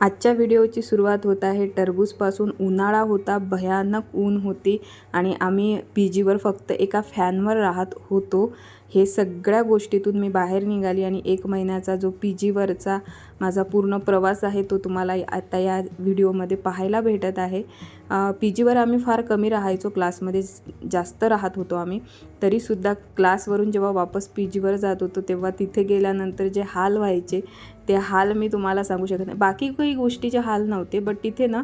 आजच्या व्हिडिओची सुरुवात होत आहे. टरबूजपासून उन्हाळा होता भयानक ऊन होती आणि आम्ही पी जीवर फक्त एका फॅनवर राहत होतो. हे सगळ्या गोष्टीतून मी बाहेर निघाली आणि एक महिन्याचा जो पी जीवरचा माझा पूर्ण प्रवास आहे तो तुम्हाला आता या व्हिडिओमध्ये पाहायला भेटत आहे. पी जीवर आम्ही फार कमी राहायचो. क्लासमध्ये जास्त राहत होतो आम्ही. तरीसुद्धा क्लासवरून जेव्हा वापस पी जीवर जात होतो तेव्हा तिथे गेल्यानंतर जे हाल व्हायचे ते हाल मी तुम्हाला सांगू शकत नाही. बाकी काही गोष्टीचे हाल नव्हते बट तिथे ना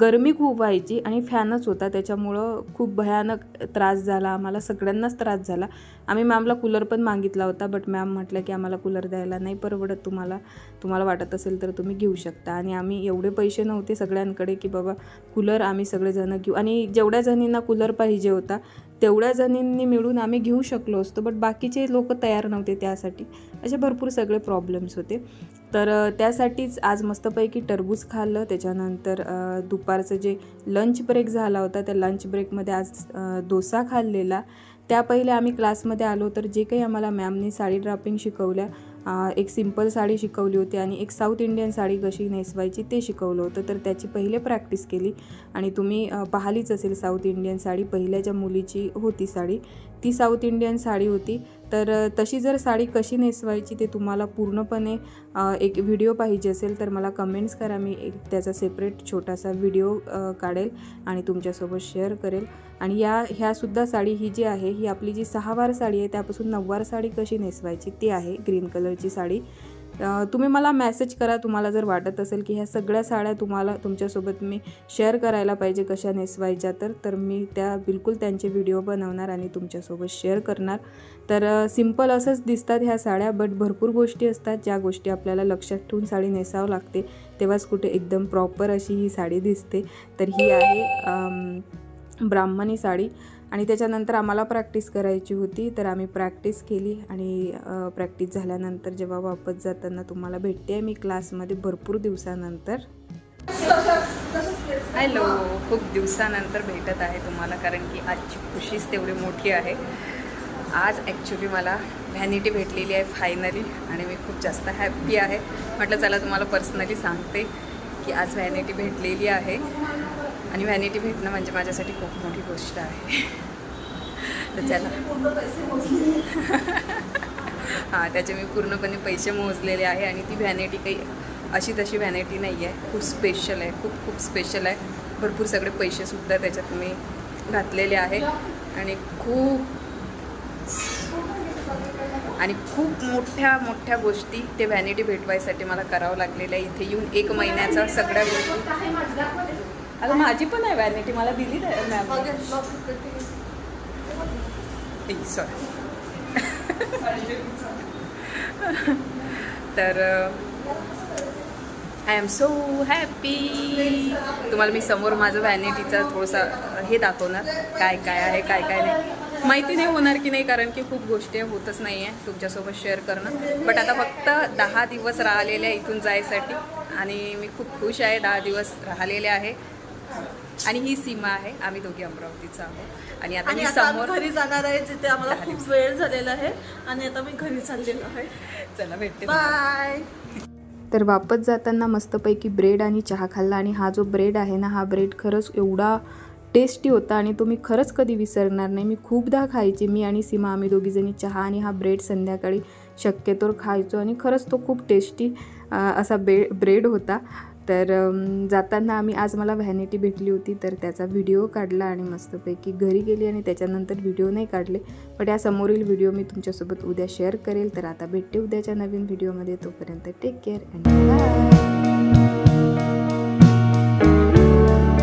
गरमी खूप व्हायची आणि फॅनच होता. त्याच्यामुळं खूप भयानक त्रास झाला. आम्हाला सगळ्यांनाच त्रास झाला. आम्ही मॅमला कूलर पण मागितला होता बट मॅम म्हटलं की आम्हाला कूलर द्यायला नाही परवडत तुम्हाला. तुम्हाला वाटत असेल तर तुम्ही घेऊ शकता. आणि आम्ही एवढे पैसे नव्हते सगळ्यांकडे की बाबा कूलर आम्ही सगळेजणं घेऊ. आणि जेवढ्या जणींना कूलर पाहिजे होता तेवढ्या जणींनी मिळून आम्ही घेऊ शकलो असतो बट बाकीचे लोक तयार नव्हते त्यासाठी. असे भरपूर सगळे प्रॉब्लेम्स होते. तर त्यासाठीच आज मस्तपैकी टरबूज खाल्लं. त्याच्यानंतर दुपारचं जे लंच ब्रेक झाला होता त्या लंच ब्रेकमध्ये आज डोसा खाल्लेला. त्या पहिले आम्ही क्लासमध्ये आलो तर जे काही आम्हाला मॅमने साडी ड्रापिंग शिकवल्या एक सिंपल साडी शिकवली होती आणि एक साऊथ इंडियन साडी कशी नेसवायची ते शिकवलं होतं. तर त्याची पहिले प्रॅक्टिस केली आणि तुम्ही पाहिलीच असेल साऊथ इंडियन साडी पहिल्याच्या मुलीची होती साडी ती साऊथ इंडियन साडी होती. तर तशी जर साडी कशी नेसवायची ते तुम्हाला पूर्णपणे एक व्हिडिओ पाहिजे असेल तर मला कमेंट्स करा. मी एक त्याचा सेपरेट छोटासा व्हिडिओ काढेल आणि तुमच्यासोबत शेअर करेल. आणि या ह्यासुद्धा साडी ही जी आहे ही आपली जी सहावार साडी आहे त्यापासून नऊवार साडी कशी नेसवायची ती आहे. ग्रीन कलरची साडी. तुम्ही मला मेसेज करा तुम्हाला जर वाटत असेल की ह्या सगळ्या साड्या तुम्हाला तुमच्यासोबत मी शेअर करायला पाहिजे कशा नेसवायच्या तर तर मी त्या बिलकुल त्यांचे व्हिडिओ बनवणार आणि तुमच्यासोबत शेअर करणार. तर सिंपल असंच दिसतात ह्या साड्या बट भरपूर गोष्टी असतात ज्या गोष्टी आपल्याला लक्षात ठेवून साडी नेसावं लागते. तेव्हाच कुठे एकदम प्रॉपर अशी ही साडी दिसते. तर ही आहे ब्राह्मणी साडी. आणि त्याच्यानंतर आम्हाला प्रॅक्टिस करायची होती तर आम्ही प्रॅक्टिस केली आणि प्रॅक्टिस झाल्यानंतर जेव्हा वापस जाताना तुम्हाला भेटते आहे मी क्लासमध्ये भरपूर दिवसानंतर. हॅलो खूप दिवसानंतर भेटत आहे तुम्हाला कारण की आजची खुशीच तेवढी मोठी आहे. आज ॲक्च्युली मला व्हॅनिटी भेटलेली आहे फायनली आणि मी खूप जास्त हॅप्पी आहे. म्हटलं चला तुम्हाला पर्सनली सांगते की आज व्हॅनिटी भेटलेली आहे. आणि व्हॅनिटी भेटणं म्हणजे माझ्यासाठी खूप मोठी गोष्ट आहे. तर त्याला हां त्याचे मी पूर्णपणे पैसे मोजलेले आहे आणि ती व्हॅनिटी काही अशी तशी व्हॅनिटी नाही आहे. खूप स्पेशल आहे. खूप खूप स्पेशल आहे. भरपूर सगळे पैसेसुद्धा त्याच्यात मी घातलेले आहे. आणि खूप आणि खूप मोठ्या मोठ्या गोष्टी ते व्हॅनिटी भेटवायसाठी मला करावं लागलेलं आहे. इथे येऊन एक महिन्याचा सगळ्या गोष्टी अगं माझी पण आहे व्हॅनिटी मला दिली मॅम सॉरी तर आय एम सो हॅपी तुम्हाला मी समोर माझं व्हॅनिटीचा थोडासा हे दाखवणार. काय काय आहे काय काय नाही. माहिती नाही होणार की नाही कारण की खूप गोष्टी होतच नाही आहे तुमच्यासोबत शेअर करणं. बट आता फक्त दहा दिवस राहिलेले आहे इथून जायसाठी. आणि मी खूप खुश आहे दहा दिवस राहिलेले आहे. आणि ही सीमा आहे. आम्ही दोघी अमरावतीचं आहोत. आणि आता आणि मी आता समोर घरी जाणार आहे जिथे आम्हाला खूप वेळ झालेला आहे. आणि आता मी घरी चाललेलो आहे. चला भेटते. बाय तर वापस जाताना मस्तपैकी ब्रेड आणि चहा खाल्ला. आणि हा जो ब्रेड आहे ना हा ब्रेड खरंच एवढा टेस्टी होता आणि तो मी खरंच कधी विसरणार नाही. मी खूपदा खायचे मी आणि सीमा आम्ही दोघीजणी चहा आणि हा ब्रेड संध्याकाळी शक्यतोवर खायचो. आणि खरंच तो खूप टेस्टी असा बे ब्रेड होता. तर जाताना आम्ही आज मला व्हॅनिटी भेटली होती तर त्याचा व्हिडिओ काढला आणि मस्तपैकी घरी गेली आणि त्याच्यानंतर व्हिडिओ नाही काढले. पण या समोरील व्हिडिओ मी तुमच्यासोबत उद्या शेअर करेल. तर आता भेटते उद्याच्या नवीन व्हिडिओमध्ये. तोपर्यंत टेक केअर अँड बाय